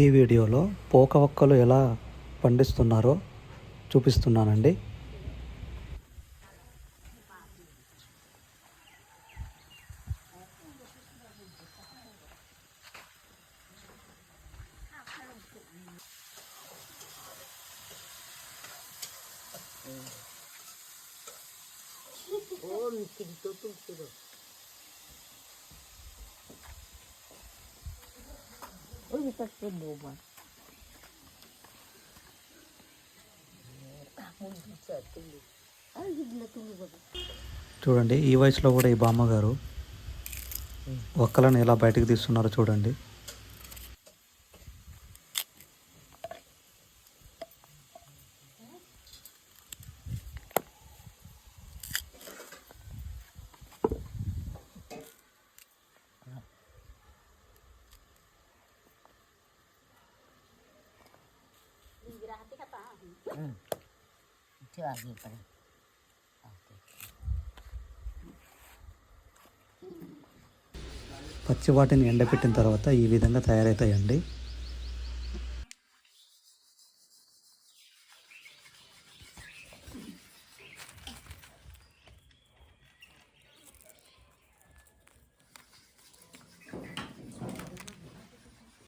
ఈ వీడియోలో పోక ఒక్కలు ఎలా పండిస్తున్నారో చూపిస్తున్నానండి. Oi, tá ser boba. చూడండి ఈ వయసులో కూడా ఈ బామ్మగారు ఒక్కలను ఎలా బయటకు తీస్తున్నారో చూడండి Itu lagi pada. పచ్చి వాటిని ఎండబెట్టిన తర్వాత ఈ విధంగా తయారవుతాయండి